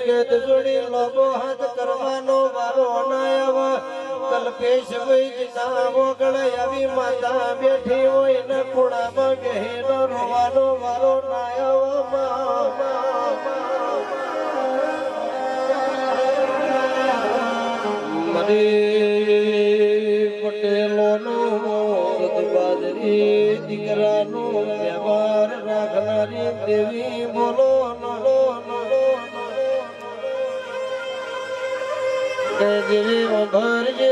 કેત જોડી લોબો હાથ કરવાનો વારો નાયવા કલ્પેશ ભાઈ ના વગળ આવી માતા બેઠી હોય ને ખૂણામાં બેહીનો રોવાનો વારો નાયવ મરી પટેલોનો બાજરી દીકરાનો વ્યવહાર રાખનારી દેવી બોલો જેવી ઉભરજે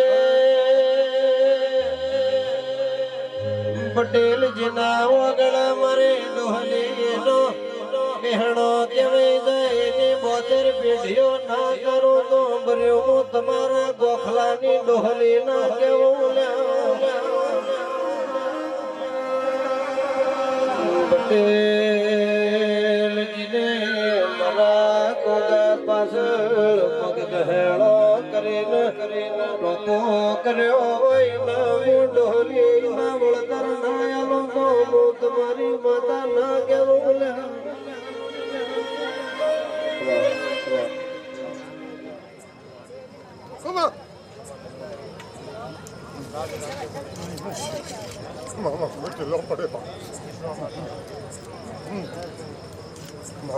પટેલ જેના વગડા મારે ડોહલીનો બહેણો કેવાય જાય એની બોતેર પેઢીઓ ના કરો તો ભર્યો તમારા ગોખલાની ડોહલી ના કેવું પટેલજીને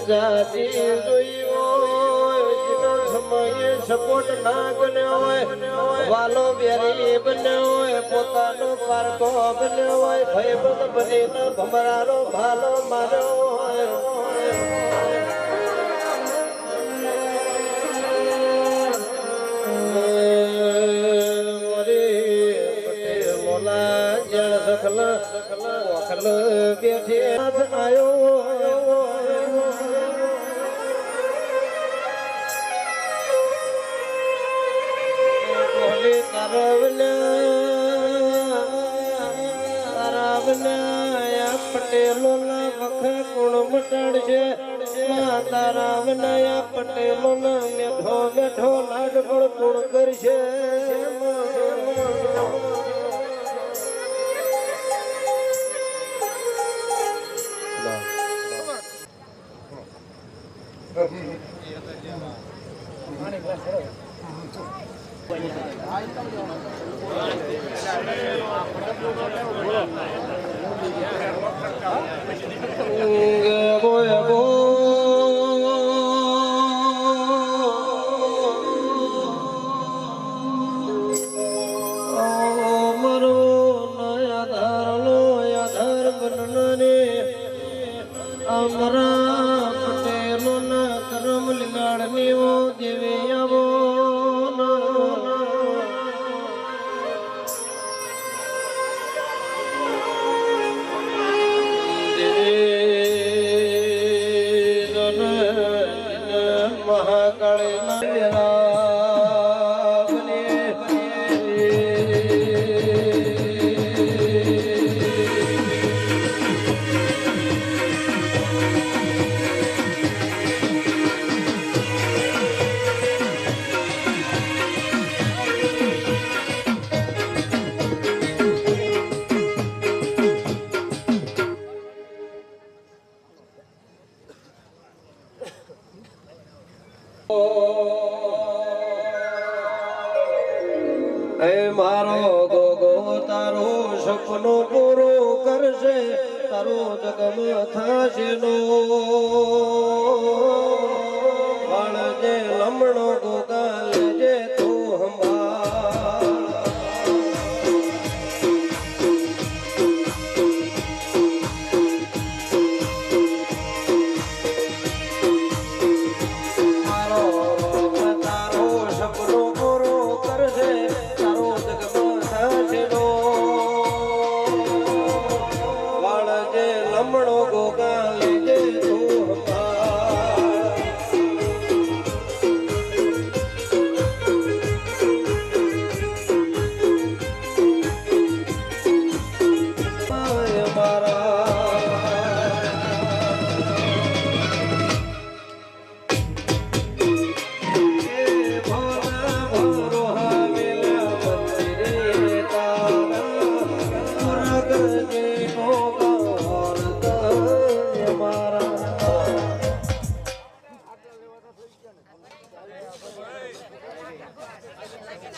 વિજાતી સમયે સપોર્ટ ના બન્યો હોય, વાલો બેરી બન્યો હોય, પોતાનો પારકો બન્યો હોય ભયબંધ બની ભમરાનો ભાલો માર્યો કોણ રામ નયા પટેલો મેઠો મેઠો લાડ પણ કોણ કરશે. બોય আমিও দেবে আমার એ મારો ગોગો તારો સપનો પૂરો કરશે તારો જગમ થશે નો. જે લમણો ગોગા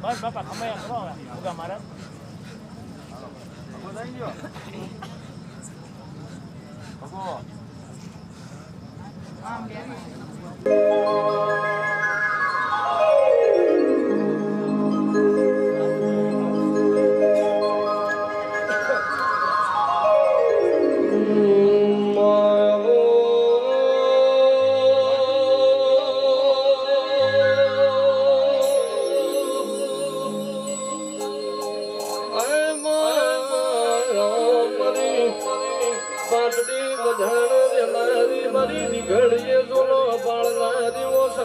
બસ બાપા તમે કરો ઉગા મારા બધાઈ ગયો ભગો આમ ला વાતું ન કરતો તારે બસ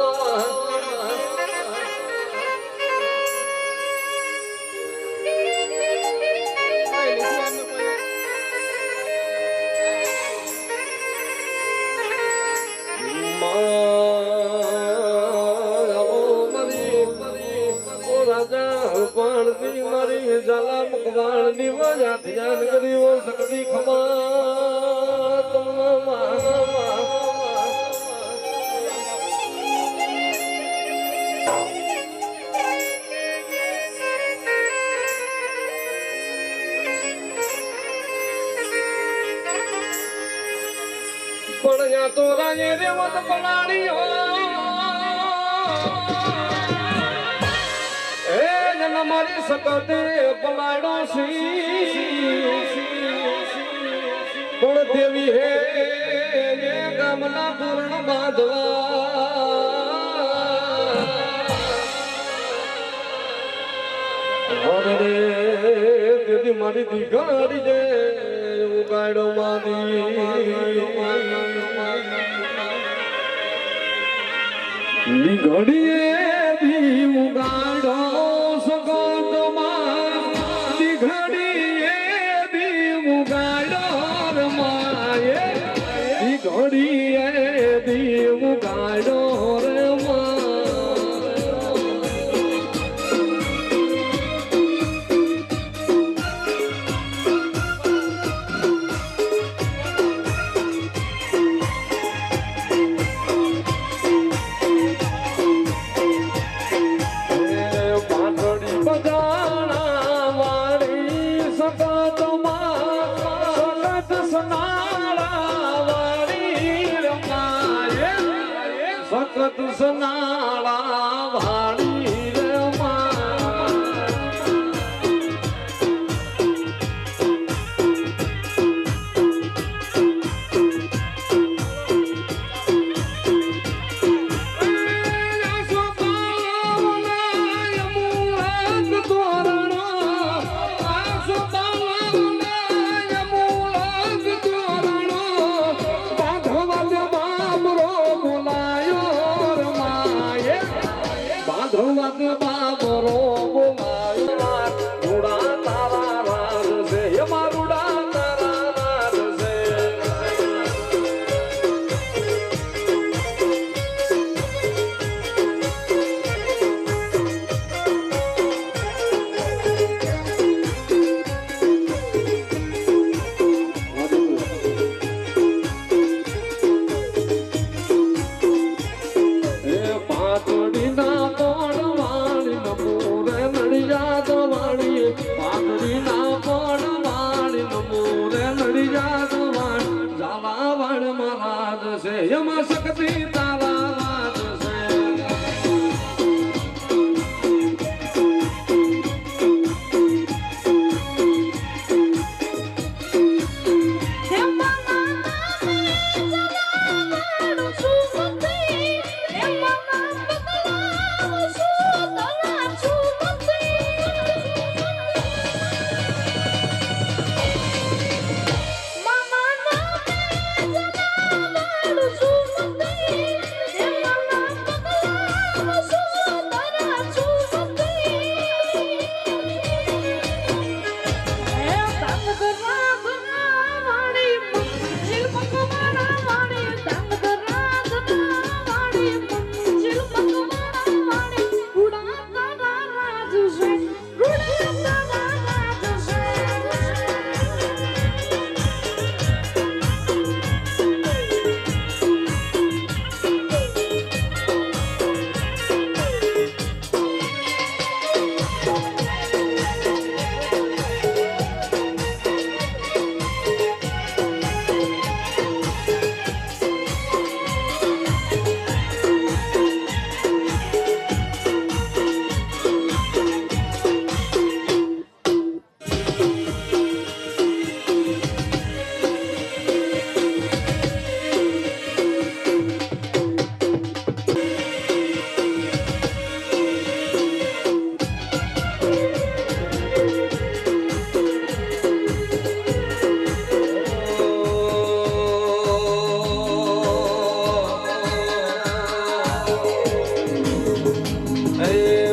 બાપા ખમે કરો હવે ઉગા મારે આમ બેઠી. મારી જલા મકવાણની મજા ધ્યાન કર્યો શકતી ખમા તમા પણ યા તો રાજે રેવત પલાળીઓ એ જન મારી સકતે પલાડો સી પણ દેવી હે ગામના પૂર્ણ બાંધવા. દીદી મારી દીકરી જે, ઉગાડો માની ઘડીએ દી ઉગાડો સગત Hey.